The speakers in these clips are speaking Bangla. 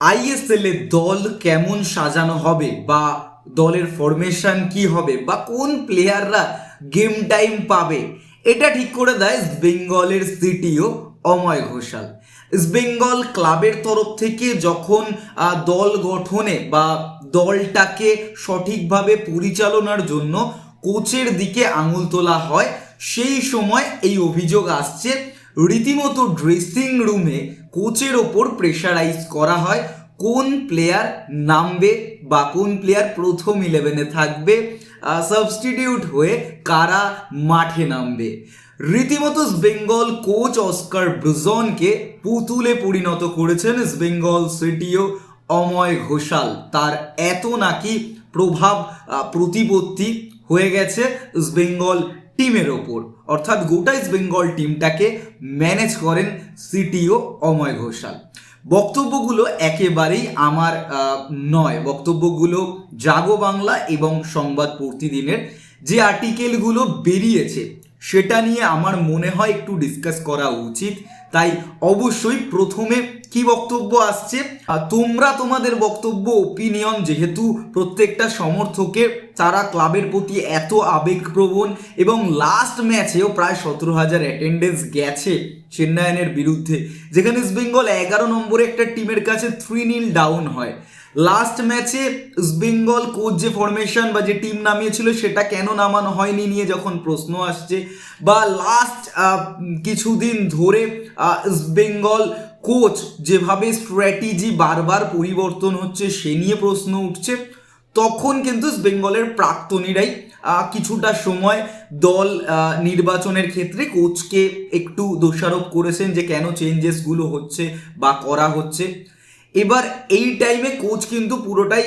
আইএসএল এ দল কেমন সাজানো হবে বা দলের ফরমেশন কি হবে বা কোন প্লেয়াররা গেম টাইম পাবে, এটা ঠিক করে দেয় বেঙ্গলের সিটিও অময় ঘোষাল। বেঙ্গল ক্লাবের তরফ থেকে যখন দল গঠনে বা দলটাকে সঠিকভাবে পরিচালনার জন্য কোচের দিকে আঙুল তোলা হয়, সেই সময় এই অভিযোগ আসছে। রীতিমতো ড্রেসিং রুমে কোচের ওপর প্রেশারাইজ করা হয়, কোন প্লেয়ার নামবে বা কোন প্লেয়ার প্রথম ইলেভেনে থাকবে সাবস্টিটিউট হয়ে কারা মাঠে নামবে। রীতিমতো বেঙ্গল কোচ অস্কার ব্রুজনকে পুতুলে পরিণত করেছেন বেঙ্গল সিটিও অময় ঘোষাল। তার এত নাকি প্রভাব প্রতিপত্তি হয়ে গেছে বেঙ্গল টিমের ওপর। অর্থাৎ গোটা ইস্ট বেঙ্গল টিমটাকে ম্যানেজ করেন সিটিও অময় ঘোষাল। বক্তব্যগুলো একেবারেই আমার নয়। বক্তব্যগুলো জাগো বাংলা এবং সংবাদ প্রতিদিনের যে আর্টিকেলগুলো বেরিয়েছে, সেটা নিয়ে আমার মনে হয় একটু ডিসকাস করা উচিত। তাই অবশ্যই প্রথমে কি বক্তব্য আসছে? তোমরা তোমাদের বক্তব্য ওপিনিয়ন যেহেতু প্রত্যেকটা সমর্থকের, তারা ক্লাবের প্রতি এত আবেগপ্রবণ এবং লাস্ট ম্যাচেও প্রায় সতেরো হাজার অ্যাটেন্ডেন্স গেছে চেন্নাইয়ের বিরুদ্ধে, যেখানে ইস্ট বেঙ্গল এগারো নম্বরে একটা টিমের কাছে থ্রি নীল ডাউন হয়। লাস্ট ম্যাচে বেঙ্গল কোচ যে ফরমেশন বা যে টিম নামিয়েছিল, সেটা কেন নামানো হয়নি নিয়ে যখন প্রশ্ন আসছে, বা লাস্ট কিছুদিন ধরে বেঙ্গল কোচ যেভাবে স্ট্র্যাটেজি বারবার পরিবর্তন হচ্ছে, সে নিয়ে প্রশ্ন উঠছে। তখন কিন্তু বেঙ্গলের প্রাক্তনীরাই কিছুটা সময় দল নির্বাচনের ক্ষেত্রে কোচকে একটু দোষারোপ করেছেন যে কেন চেঞ্জেসগুলো হচ্ছে বা করা হচ্ছে। এবার এই টাইমে কোচ কিন্তু পুরোটাই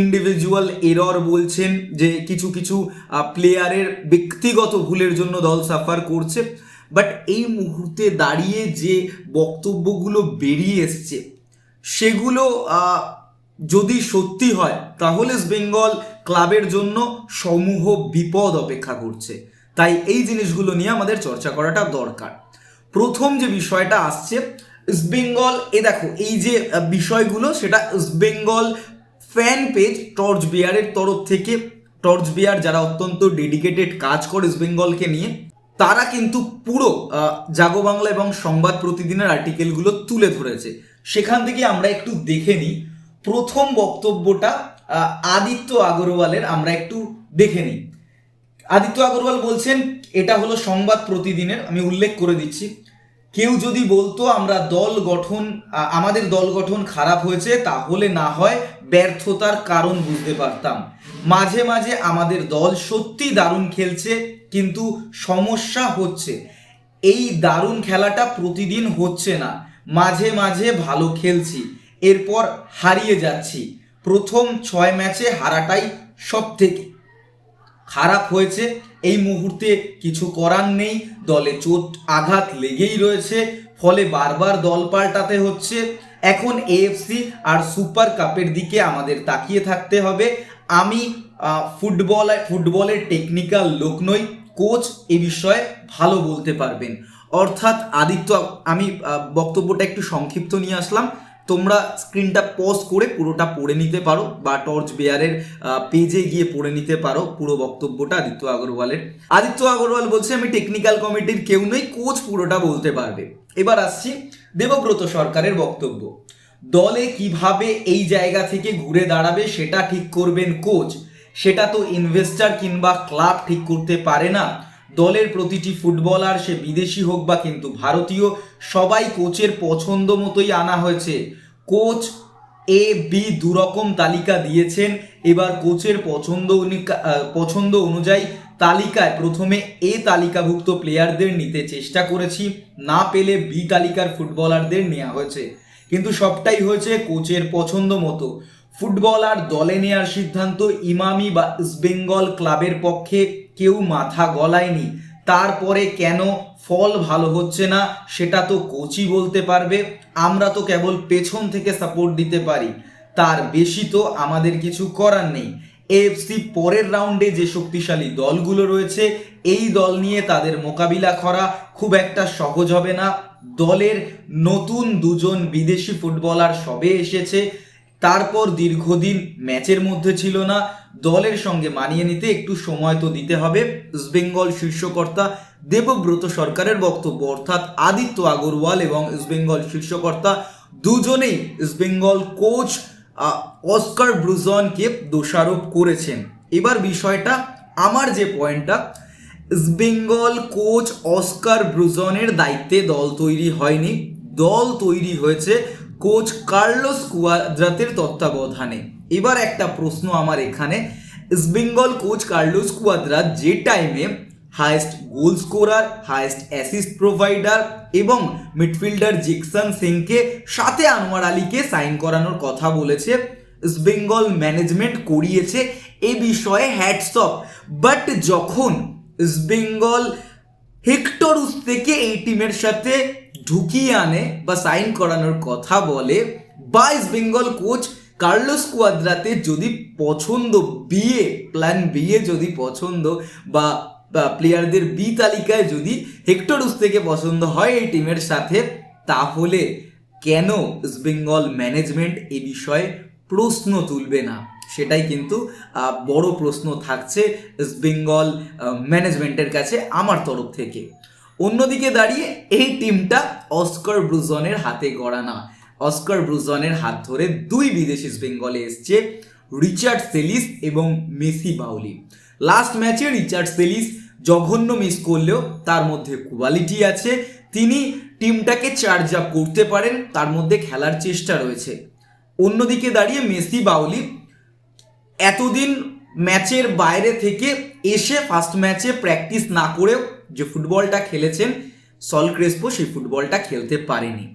ইন্ডিভিজুয়াল এরর বলছেন যে কিছু কিছু প্লেয়ারের ব্যক্তিগত ভুলের জন্য দল সাফার করছে। বাট এই মুহূর্তে দাঁড়িয়ে যে বক্তব্যগুলো বেরিয়ে এসছে, সেগুলো যদি সত্যি হয়, তাহলে বেঙ্গল ক্লাবের জন্য সমূহ বিপদ অপেক্ষা করছে। তাই এই জিনিসগুলো নিয়ে আমাদের চর্চা করাটা দরকার। প্রথম যে বিষয়টা আসছে ইস্টবেঙ্গল এ দেখো, এই যে বিষয়গুলো, সেটা ইস্টবেঙ্গল ফ্যান পেজ টর্চ বিয়ারের তরফ থেকে টর্চ বিয়ার যারা অত্যন্ত ডেডিকেটেড কাজ করে ইস্টবেঙ্গলকে নিয়ে তারা কিন্তু পুরো জাগো বাংলা এবং সংবাদ প্রতিদিনের আর্টিকেলগুলো তুলে ধরেছে। সেখান থেকে আমরা একটু দেখে নিই। প্রথম বক্তব্যটা আদিত্য আগরওয়ালের আমরা একটু দেখে নিই। আদিত্য আগরওয়াল বলছেন, এটা হলো সংবাদ প্রতিদিনের। আমি উল্লেখ করে দিচ্ছি। কেউ যদি বলতো আমরা দল গঠন আমাদের দল গঠন খারাপ হয়েছে, তাহলে না হয় ব্যর্থতার কারণ বুঝতে পারতাম। মাঝে মাঝে আমাদের দল সত্যি দারুণ খেলছে, কিন্তু সমস্যা হচ্ছে, এই দারুণ খেলাটা প্রতিদিন হচ্ছে না। মাঝে মাঝে ভালো খেলছি, এরপর হারিয়ে যাচ্ছি। প্রথম ছয় ম্যাচে হারাটাই সব থেকে খারাপ হয়েছে। এই মুহূর্তে কিছু করার নেই, দলে চোট আঘাত লেগেই রয়েছে, ফলে বারবার দল পাল্টাতে হচ্ছে। এখন এএফসি আর সুপার কাপের দিকে আমাদের তাকিয়ে থাকতে হবে। আমি ফুটবল ফুটবলের টেকনিক্যাল লোক নই কোচ এ বিষয়ে ভালো বলতে পারবেন। অর্থাৎ আদিত্য, আমি বক্তব্যটা একটু সংক্ষিপ্ত নিয়ে আসলাম। তোমরা স্ক্রিনটা পজ করে পুরোটা পড়ে নিতে পারো বা টর্চ বেয়ারের পেজে গিয়ে পড়ে নিতে পারো পুরো বক্তব্যটা আদিত্য আগরওয়ালের। আদিত্য আগরওয়াল বলছে, আমি টেকনিক্যাল কমিটির কেউ নই কোচ পুরোটা বলতে পারবে। এবার আসছি দেবব্রত সরকারের বক্তব্য। দলে কীভাবে এই জায়গা থেকে ঘুরে দাঁড়াবে সেটা ঠিক করবেন কোচ? সেটা তো ইনভেস্টার কিংবা ক্লাব ঠিক করতে পারে না। দলের প্রতিটি ফুটবলার সে বিদেশি হোক বা কিন্তু ভারতীয়, সবাই কোচের পছন্দ মতোই আনা হয়েছে। কোচ এ, বি দুরকম তালিকা দিয়েছেন। এবার কোচের পছন্দ পছন্দ অনুযায়ী তালিকায় প্রথমে এ তালিকাভুক্ত প্লেয়ারদের নিতে চেষ্টা করেছি। না পেলে বি তালিকার ফুটবলারদের নেওয়া হয়েছে। কিন্তু সবটাই হয়েছে কোচের পছন্দ মতো। ফুটবলার দলে নেওয়ার সিদ্ধান্ত ইমামি বা ইস্টবেঙ্গল ক্লাবের পক্ষে কেউ মাথা গলায়নি। তারপরে কেন ফল ভালো হচ্ছে না সেটা তো কোচই বলতে পারবে। আমরা তো কেবল পেছন থেকে সাপোর্ট দিতে পারি। তার বেশি তো আমাদের কিছু করার নেই। এএফসি পরের রাউন্ডে যে শক্তিশালী দলগুলো রয়েছে, এই দল নিয়ে তাদের মোকাবিলা করা খুব একটা সহজ হবে না। দলের নতুন দুজন বিদেশি ফুটবলার সবে এসেছে। তারপর দীর্ঘদিন ম্যাচের মধ্যে ছিল না। দলের সঙ্গে মানিয়ে নিতে একটু সময় তো দিতে হবে। ইস্টবেঙ্গল শীর্ষকর্তা দেবব্রত সরকারের বক্তব্য, অর্থাৎ আদিত্য আগরওয়াল এবং ইস্টবেঙ্গল শীর্ষকর্তা দুজনেই ইস্টবেঙ্গল কোচ অস্কার ব্রুজনকে দোষারোপ করেছেন। এবার বিষয়টা আমার যে পয়েন্টটা, বেঙ্গল কোচ অস্কার ব্রুজনের দায়িত্বে দল তৈরি হয়নি। দল তৈরি হয়েছে কোচ কার্লোস কুয়াদ্রাতের তত্ত্বাবধানে। এবার একটা প্রশ্ন আমার এখানে, বেঙ্গল কোচ কার্লোস কুয়াদ্রাত যে টাইমে highest goal scorer highest assist provider এবং মিডফিল্ডার জিকসন সিংকে সাথে আনোয়ার আলীকে সাইন করানোর কথা বলেছে। বেঙ্গল ম্যানেজমেন্ট করিয়েছে এ বিষয়ে হ্যাটসঅপ বাট যখন বেঙ্গল হেক্টরুস থেকে এই টিমের সাথে ঢুকিয়ে আনে বা সাইন করানোর কথা বলে, বা বেঙ্গল কোচ কার্লোস কুয়াদ্রাতে যদি পছন্দ বিয়ে প্ল্যান বিয়ে যদি পছন্দ বা প্লেয়ারদের বি তালিকায় যদি হেক্টরুস থেকে পছন্দ হয় এই টিমের সাথে, তাহলে কেন ইস্টবেঙ্গল ম্যানেজমেন্ট এ বিষয়ে প্রশ্ন তুলবে না? সেটাই কিন্তু বড় প্রশ্ন থাকছে ইস্টবেঙ্গল ম্যানেজমেন্টের কাছে আমার তরফ থেকে। অন্যদিকে দাঁড়িয়ে এই টিমটা অস্কার ব্রুজনের হাতে গড়া না। অস্কার ব্রুজনের হাত ধরে দুই বিদেশি বেঙ্গলে এসছে, রিচার্ড সেলিস এবং মেসি বাউলি। লাস্ট ম্যাচে রিচার্ড সেলিস জঘন্য মিস করলেও তার মধ্যে কোয়ালিটি আছে। তিনি টিমটাকে চার্জ আপ করতে পারেন, তার মধ্যে খেলার চেষ্টা রয়েছে। অন্যদিকে দাঁড়িয়ে মেসি বাউলি, এতদিন ম্যাচের বাইরে থেকে এসে ফার্স্ট ম্যাচে প্র্যাকটিস না করেও যে ফুটবলটা খেলেছেন, সল ক্রেসপো সেই ফুটবলটা খেলতে পারেনি।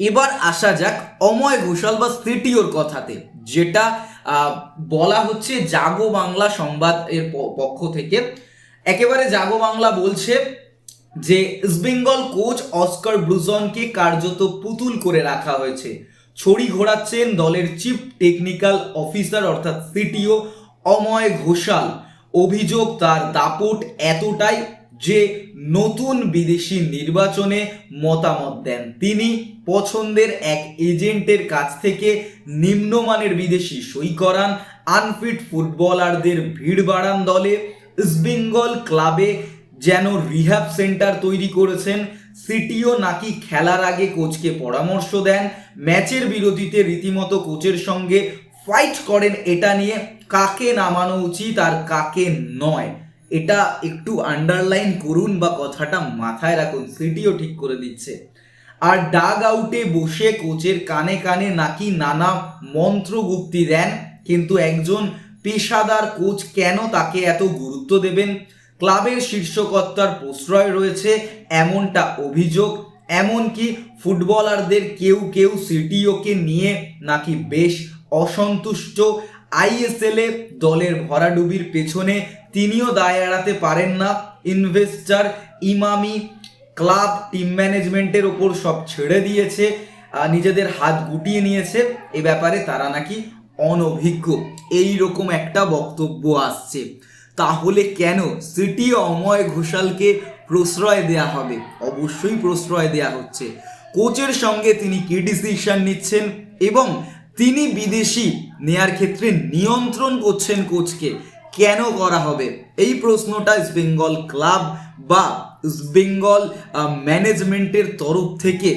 এবার আসা যাক অময় ঘোষাল বা সিটিওর কথাতে, যেটা বলা হচ্ছে জাগো বাংলা সংবাদ এর পক্ষ থেকে। একেবারে জাগো বাংলা বলছে যে ইস্টবেঙ্গল কোচ অস্কার ব্রুজনকে কার্যত পুতুল করে রাখা হয়েছে। ছড়ি ঘোরাচ্ছেন দলের চিফ টেকনিক্যাল অফিসার অর্থাৎ সিটিও অময় ঘোষাল। অভিযোগ, তার দাপট এতটাই যে নতুন বিদেশি নির্বাচনে মতামত দেন। তিনি পছন্দের এক এজেন্টের কাছ থেকে নিম্নমানের বিদেশি সই করান। আনফিট ফুটবলারদের ভিড় বাড়ান দলে। ইস্টবেঙ্গল ক্লাবে যেন রিহ্যাব সেন্টার তৈরি করেছেন, সিটিও নাকি খেলার আগে কোচকে পরামর্শ দেন। ম্যাচের বিরতিতে রীতিমতো কোচের সঙ্গে ফাইট করেন, এটা নিয়ে কাকে নামানো উচিত আর কাকে নয়, এটা একটু আন্ডারলাইন করুন বা কথাটা মাথায় রাখুন, সিটিও ঠিক করে দিচ্ছে। আর ডাগ আউটে বসে কোচের কানে কানে নাকি নানা মন্ত্রগুপ্তি দেন, কিন্তু একজন পেশাদার কোচ কেন তাকে এত গুরুত্ব দেবেন? ক্লাবের শীর্ষকর্তার প্রশ্রয় রয়েছে, এমনটা অভিযোগ। এমনকি ফুটবলারদের কেউ কেউ সিটিওকে নিয়ে নাকি বেশ অসন্তুষ্ট। আইএসএল দলের ভরাডুবির পেছনে তিনিও দায় এড়াতে পারেন না। ইনভেস্টার ইমামি ক্লাব টিম ম্যানেজমেন্টের ওপর সব ছেড়ে দিয়েছে নিজেদের হাত গুটিয়ে নিয়েছে। এ ব্যাপারে তারা নাকি অনভিজ্ঞ। এই রকম একটা বক্তব্য আসছে। তাহলে কেন সিটি অময় ঘোষালকে প্রশ্রয় দেয়া হবে? অবশ্যই প্রশ্রয় দেয়া হচ্ছে। কোচের সঙ্গে তিনি কি ডিসিশন নিচ্ছেন এবং তিনি বিদেশি নেয়ার ক্ষেত্রে নিয়ন্ত্রণ করছেন কোচকে, কেন করা হবে? এই প্রশ্নটা বেঙ্গল ক্লাব বা বেঙ্গল ম্যানেজমেন্টের তরফ থেকে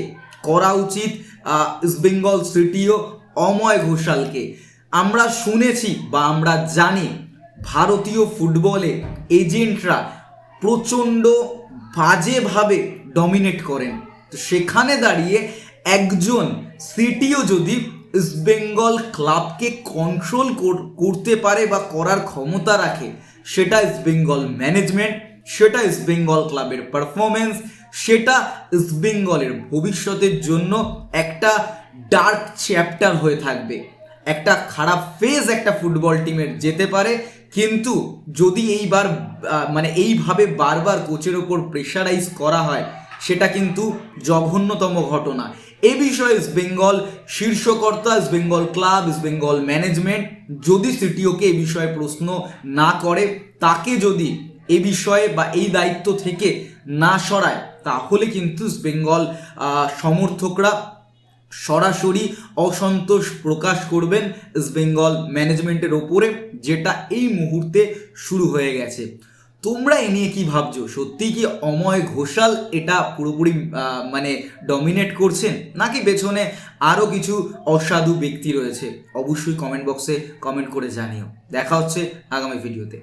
করা উচিত বেঙ্গল সিটিও অময় ঘোষালকে। আমরা শুনেছি বা আমরা জানি ভারতীয় ফুটবলে এজেন্টরা প্রচণ্ড বাজেভাবে ডমিনেট করেন। তো সেখানে দাঁড়িয়ে একজন সিটিও যদি ইস্টবেঙ্গল ক্লাবকে কন্ট্রোল করতে পারে বা করার ক্ষমতা রাখে, সেটা ইস্টবেঙ্গল ম্যানেজমেন্ট সেটা ইস্টবেঙ্গল ক্লাবের পারফরমেন্স সেটা ইস্টবেঙ্গলের ভবিষ্যতের জন্য একটা ডার্ক চ্যাপ্টার হয়ে থাকবে। একটা খারাপ ফেজ একটা ফুটবল টিমের যেতে পারে। কিন্তু যদি এইবার মানে এইভাবে বারবার কোচের ওপর প্রেশারাইজ করা হয়, সেটা কিন্তু জঘন্যতম ঘটনা। এ বিষয়ে বেঙ্গল শীর্ষকর্তা বেঙ্গল ক্লাব বেঙ্গল ম্যানেজমেন্ট যদি সিটিওকে এ বিষয়ে প্রশ্ন না করে, তাকে যদি এ বিষয়ে বা এই দায়িত্ব থেকে না সরায়, তাহলে কিন্তু বেঙ্গল সমর্থকরা সরাসরি অসন্তোষ প্রকাশ করবেন ইস্ট বেঙ্গল ম্যানেজমেন্টের ওপরে, যেটা এই মুহূর্তে শুরু হয়ে গেছে। তোমরা এ নিয়ে কি ভাবছ? সত্যি কি অময় ঘোষাল এটা পুরোপুরি মানে ডমিনেট করছেন? নাকি পেছনে আরও কিছু অসাধু ব্যক্তি রয়েছে? অবশ্যই কমেন্ট বক্সে কমেন্ট করে জানিও। দেখা হচ্ছে আগামী ভিডিওতে